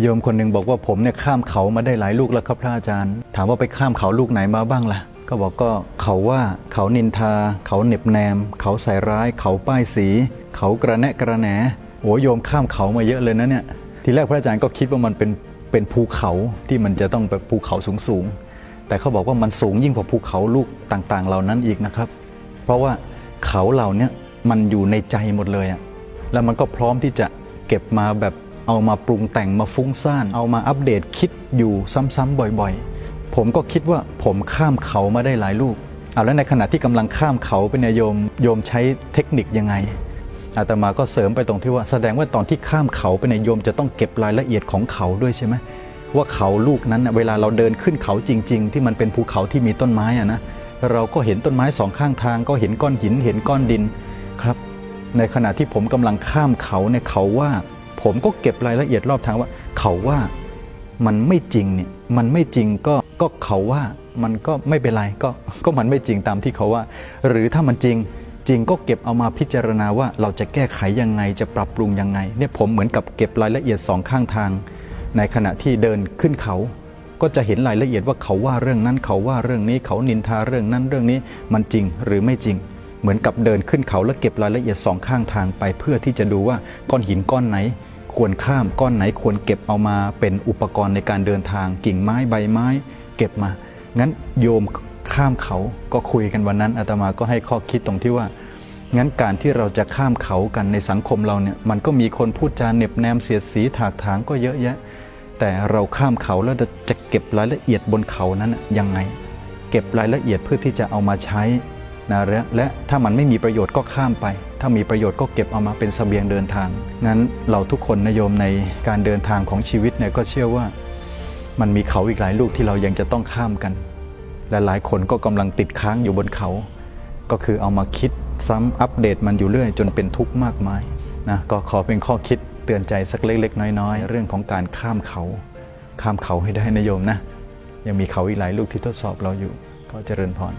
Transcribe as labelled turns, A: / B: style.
A: โยมคนหนึ่งบอกว่าผมเนี่ยข้ามเขามาได้หลายลูกแล้วครับพระอาจารย์ ถามว่าไปข้ามเขาลูกไหนมาบ้างล่ะ ก็บอกก็เขาว่าเขานินทา เขาเหน็บแนม เขาใส่ร้าย เขาป้ายสี เขากระแนะกระแหนโอ้โยมข้ามเขามาเยอะเลยนะเนี่ยทีแรกพระอาจารย์ก็คิดว่ามันเป็นเป็นภูเขาที่มันจะต้องแบบภูเขาสูงสูงแต่เขาบอกว่ามันสูงยิ่งกว่าภูเขาลูกต่างๆ เหล่านั้นอีกนะครับ เพราะว่าเขาเหล่านี้มันอยู่ในใจหมดเลยอะแล้วมันก็พร้อมที่จะเก็บมาแบบ เอามาปรุงแต่งมาฟุ้งซ่าน เอามาอัปเดตคิดอยู่ซ้ำๆบ่อยๆ ผมก็คิดว่าผมข้ามเขามาได้หลายลูกเอาแล้วในขณะที่กำลังข้ามเขาเป็นยโยมโยมใช้เทคนิคยังไงอาตมาก็เสริมไปตรงที่ว่าแสดงว่าตอนที่ข้ามเขาไปในยโยมจะต้องเก็บรายละเอียดของเขาด้วยใช่ไหมว่าเขาลูกนั้นเวลาเราเดินขึ้นเขาจริง ๆ ที่มันเป็นภูเขาที่มีต้นไม้อะนะเราก็เห็นต้นไม้สองข้างทาง ก็เห็นก้อนหินเห็นก้อนดินครับ ในขณะที่ผมกำลังข้ามเขาเนี่ยเขาว่า ผมก็เก็บรายละเอียดรอบทางว่า เขาว่ามันไม่จริงเนี่ยมันไม่จริงก็ก็เขาว่ามันก็ไม่เป็นไรก็ก็มันไม่จริงตามที่เขาว่า หรือถ้ามันจริงจริงก็เก็บเอามาพิจารณาว่าเราจะแก้ไขยังไงจะปรับปรุงยังไงเนี่ยผมเหมือนกับเก็บรายละเอียดสองข้างทาง ในขณะที่เดินขึ้นเขา ก็จะเห็นรายละเอียดว่าเขาว่าเรื่องนั้นเขาว่าเรื่องนี้เขานินทาเรื่องนั้นเรื่องนี้มันจริงหรือไม่จริง เหมือนกับเดินขึ้นเขาแล้วเก็บรายละเอียดสองข้างทางไป เพื่อที่จะดูว่าก้อนหินก้อนไหน ควรข้ามก้อนไหนควรเก็บเอามาเป็นอุปกรณ์ในการเดินทาง กิ่งไม้ใบไม้ เก็บมา งั้นโยมข้ามเขาก็คุยกันวันนั้นอาตมาก็ให้ข้อคิดตรงที่ว่า งั้นการที่เราจะข้ามเขากันในสังคมเราเนี่ยมันก็มีคนพูดจาเน็บแนมเสียดสีถากถางก็เยอะแยะ แต่เราข้ามเขาแล้วจะจะเก็บรายละเอียดบนเขานั้นยังไง เก็บรายละเอียดเพื่อที่จะเอามาใช้ นะและถ้ามันไม่มีประโยชน์ก็ข้ามไป ถ้ามีประโยชน์ก็เก็บเอามาเป็นเสบียงเดินทาง งั้นเราทุกคนนโยมในการเดินทางของชีวิตเนี่ยก็เชื่อว่ามันมีเขาอีกหลายลูกที่เรายังจะต้องข้ามกัน และหลายคนก็กำลังติดค้างอยู่บนเขา ก็คือเอามาคิดซ้ำอัปเดตมันอยู่เรื่อยจนเป็นทุกข์มากมายนะก็ขอเป็นข้อคิดเตือนใจสักเล็ก ๆ น้อย ๆ เรื่องของการข้ามเขา ข้ามเขาให้ได้นโยมนะ ยังมีเขาอีกหลายลูกที่ทดสอบเราอยู่ ก็เจริญพร